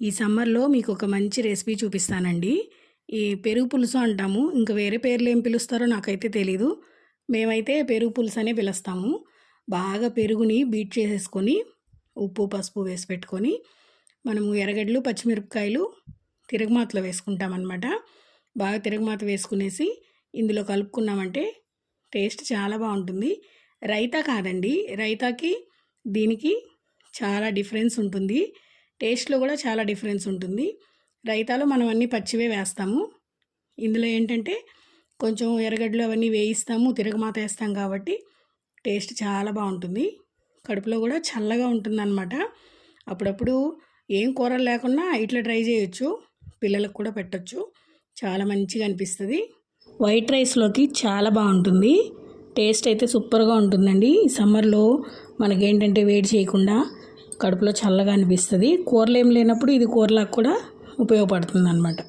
ఈ సమ్మర్లో మీకు ఒక మంచి రెసిపీ చూపిస్తానండి. ఈ పెరుగు పులుసు అంటాము. ఇంకా వేరే పేర్లు ఏం పిలుస్తారో నాకైతే తెలీదు. మేమైతే పెరుగు పులుసు అనే పిలుస్తాము. బాగా పెరుగుని బీట్ చేసేసుకొని ఉప్పు పసుపు వేసి పెట్టుకొని మనము ఎర్రగడ్డలు పచ్చిమిరపకాయలు తిరగమాతలో వేసుకుంటామన్నమాట. బాగా తిరగమాత వేసుకునేసి ఇందులో కలుపుకున్నామంటే టేస్ట్ చాలా బాగుంటుంది. రైతా కాదండి. రైతాకి దీనికి చాలా డిఫరెన్స్ ఉంటుంది. టేస్ట్లో కూడా చాలా డిఫరెన్స్ ఉంటుంది. రైతాలో మనం అన్నీ పచ్చివే వేస్తాము. ఇందులో ఏంటంటే కొంచెం ఎర్రగడ్డలు అవన్నీ వేయిస్తాము తిరగమాత వేస్తాం కాబట్టి టేస్ట్ చాలా బాగుంటుంది. కడుపులో కూడా చల్లగా ఉంటుందన్నమాట. అప్పుడప్పుడు ఏం కూరలు లేకున్నా ఇట్లా ట్రై చేయొచ్చు. పిల్లలకు కూడా పెట్టచ్చు. చాలా మంచిగా అనిపిస్తుంది. వైట్ రైస్లోకి చాలా బాగుంటుంది. టేస్ట్ అయితే సూపర్గా ఉంటుందండి. సమ్మర్లో మనకేంటంటే వేడి చేయకుండా కడుపులో చల్లగా అనిపిస్తుంది. కూరలు ఏం లేనప్పుడు ఇది కూరలకు కూడా ఉపయోగపడుతుంది అనమాట